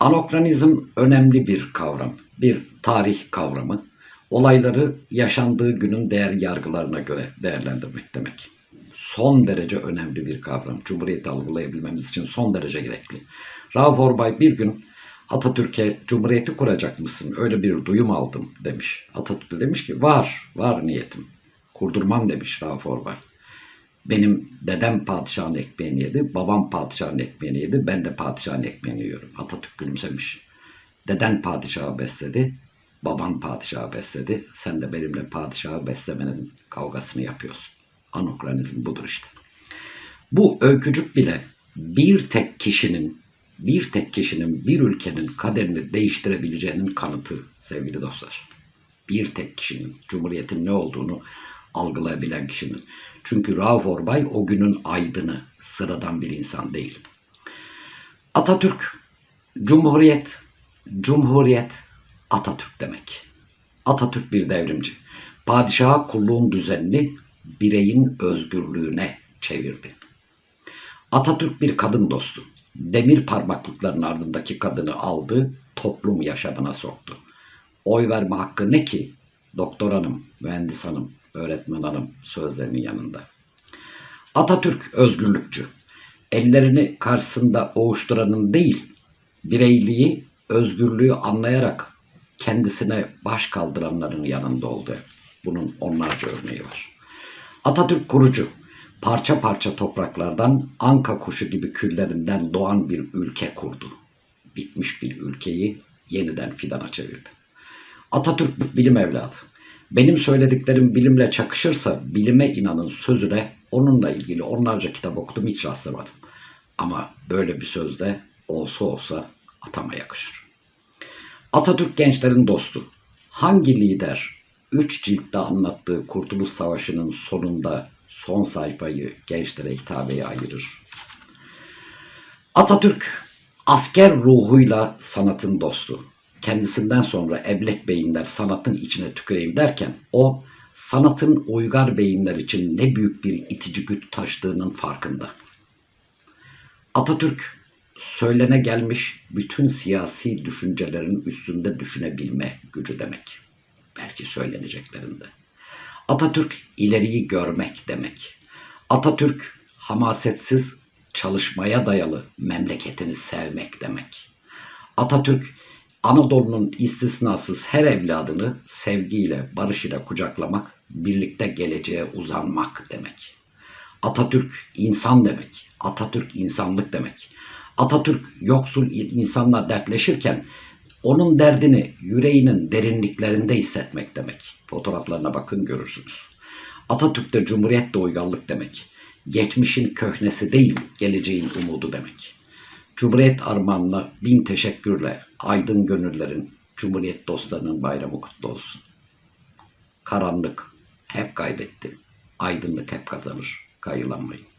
Anokranizm önemli bir kavram, bir tarih kavramı. Olayları yaşandığı günün değer yargılarına göre değerlendirmek demek. Son derece önemli bir kavram. Cumhuriyeti algılayabilmemiz için son derece gerekli. Rauf Orbay bir gün Atatürk'e Cumhuriyeti kuracak mısın? Öyle bir duyum aldım demiş. Atatürk de demiş ki var, var niyetim. Kurdurmam demiş Rauf Orbay. Benim dedem padişahın ekmeğini yedi, babam padişahın ekmeğini yedi, ben de padişahın ekmeğini yiyorum. Atatürk gülümsemiş. Deden padişahı besledi, baban padişahı besledi. Sen de benimle padişahı beslemenin kavgasını yapıyorsun. Anokranizm budur işte. Bu öykücük bile bir tek kişinin, bir tek kişinin bir ülkenin kaderini değiştirebileceğinin kanıtı sevgili dostlar. Bir tek kişinin, Cumhuriyet'in ne olduğunu algılayabilen kişinin. Çünkü Rauf Orbay o günün aydını, sıradan bir insan değil. Atatürk, Cumhuriyet, Cumhuriyet, Atatürk demek. Atatürk bir devrimci. Padişaha kulluğun düzenini bireyin özgürlüğüne çevirdi. Atatürk bir kadın dostu. Demir parmaklıkların ardındaki kadını aldı, toplum yaşamına soktu. Oy verme hakkı ne ki? Doktor hanım, mühendis hanım, öğretmen hanım sözlerinin yanında. Atatürk özgürlükçü. Ellerini karşısında ovuşturanın değil, bireyliği, özgürlüğü anlayarak kendisine baş kaldıranların yanında oldu. Bunun onlarca örneği var. Atatürk kurucu, parça parça topraklardan anka kuşu gibi küllerinden doğan bir ülke kurdu. Bitmiş bir ülkeyi yeniden fidana çevirdi. Atatürk bilim evladı. Benim söylediklerim bilimle çakışırsa bilime inanın sözüne onunla ilgili onlarca kitap okudum hiç rastlamadım. Ama böyle bir sözde olsa olsa atama yakışır. Atatürk gençlerin dostu. Hangi lider üç ciltte anlattığı Kurtuluş Savaşı'nın sonunda son sayfayı gençlere hitabeye ayırır? Atatürk asker ruhuyla sanatın dostu. Kendisinden sonra eblek beyinler sanatın içine tüküreyim derken o sanatın uygar beyinler için ne büyük bir itici güç taşıdığının farkında. Atatürk söylene gelmiş bütün siyasi düşüncelerin üstünde düşünebilme gücü demek. Belki söyleneceklerinde. Atatürk ileriyi görmek demek. Atatürk hamasetsiz çalışmaya dayalı memleketini sevmek demek. Atatürk Anadolu'nun istisnasız her evladını sevgiyle, barış ile kucaklamak, birlikte geleceğe uzanmak demek. Atatürk insan demek. Atatürk insanlık demek. Atatürk yoksul insanla dertleşirken onun derdini yüreğinin derinliklerinde hissetmek demek. Fotoğraflarına bakın görürsünüz. Atatürk'te cumhuriyet de uygarlık demek. Geçmişin köhnesi değil, geleceğin umudu demek. Cumhuriyet armağanına bin teşekkürle aydın gönüllerin, Cumhuriyet dostlarının bayramı kutlu olsun. Karanlık hep kaybetti. Aydınlık hep kazanır. Kayılanmayın.